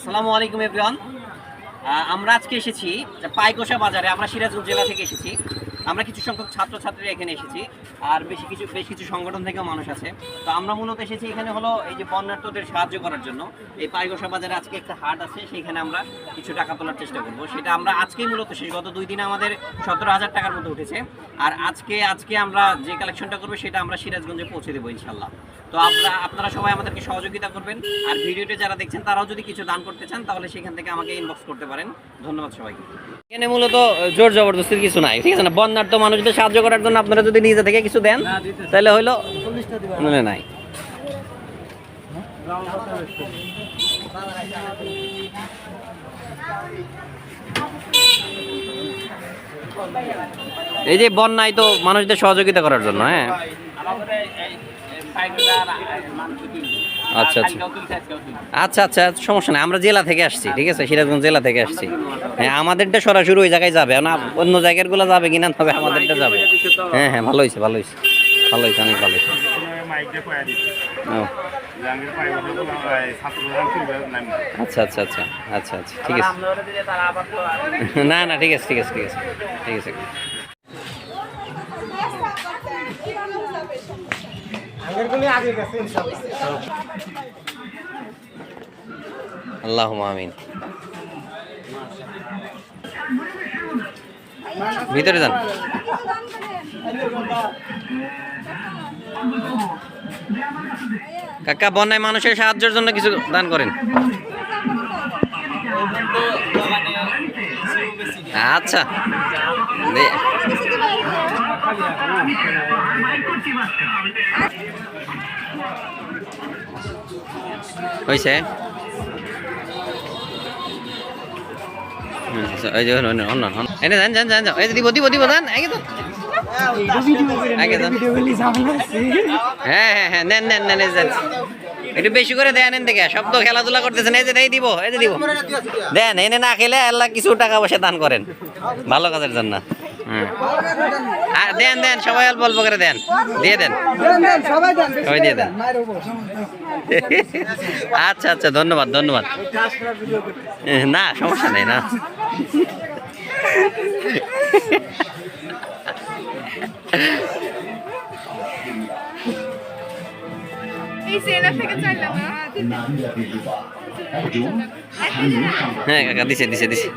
আসসালামু আলাইকুম এভরিওয়ান আমরা আজকে এসেছি পাইকোষা বাজারে, আমরা সিরাজগঞ্জ জেলা থেকে এসেছি। আমরা কিছু সংখ্যক ছাত্রছাত্রীরা এখানে এসেছি, আর বেশি কিছু, বেশ কিছু সংগঠন থেকেও মানুষ আছে। তো আমরা মূলত এসেছি এখানে হলো এই যে বন্যার্থদের সাহায্য করার জন্য। এই পাইকোষা বাজারে আজকে একটা হাট আছে সেখানে আমরা কিছু টাকা তোলার চেষ্টা করব। সেটা আমরা আজকেই মূলত শেষ, গত দুই দিনে আমাদের সতেরো হাজার টাকার মতো উঠেছে। আর আজকে আজকে আমরা যে কালেকশনটা করব, সেটা আমরা সিরাজগঞ্জে পৌঁছে দেবো ইনশাল্লাহ তো আপনারা আপনারা সবাই আমাদেরকে সহযোগিতা করবেন। আর ভিডিওটা যারা দেখছেন তারাও যদি কিছু দান করতে চান তাহলে সেখান থেকে আমাকে ইনবক্স করতে পারেন। ধন্যবাদ সবাইকে। এখানে মূলত জোর জবরদস্তির কিছু নাই ঠিক আছে না? বন্যার্থ মানুষদের সাহায্য করার জন্য আপনারা যদি নিজে থেকে কিছু দেন তাহলে হইল মনে নাই। এই যে বন্যায় তো মানুষদের সহযোগিতা করার জন্য হ্যাঁ? আচ্ছা আচ্ছা। আচ্ছা আচ্ছা সমস্যা নেই। আমরা জেলা থেকে আসছি ঠিক আছে? সিরাজগঞ্জ জেলা থেকে আসছি। হ্যাঁ আমাদেরটা সরাসরি ওই জায়গায় যাবে। না অন্য জায়গারগুলো যাবে কিনা তবে আমাদেরটা যাবে। হ্যাঁ হ্যাঁ ভালো হয়েছে ভালো হয়েছে। ভালো হয়েছে অনেক ভালো হয়েছে। আচ্ছা আচ্ছা আচ্ছা আচ্ছা আচ্ছা ঠিক আছে। না না ঠিক আছে ঠিক আছে ঠিক আছে ঠিক আছে। আল্লাহ আমিন। ভিতরে যান। কাকা বন্যায় মানুষের সাহায্যের জন্য কিছু দান করেন। আচ্ছা। হয়েছে হ্যাঁ হ্যাঁ হ্যাঁ নেন নেন একটু বেশি করে দেন এন থেকে সব তো খেলাধুলা করতেছেন। এই যে এই দিব, এই যে দিব। দেন, এনে না খেলে আল্লাহ কিছু টাকা পয়সা দান করেন। ভালো কাজের জন্য। আর দেন দেন সবাই অল্প অল্প করে দেন। দিয়ে দেন। সবাই দিয়ে দেন। আচ্ছা আচ্ছা ধন্যবাদ ধন্যবাদ। না সমস্যা নেই না। হ্যাঁ কাকা দিছে দিছে দিছে।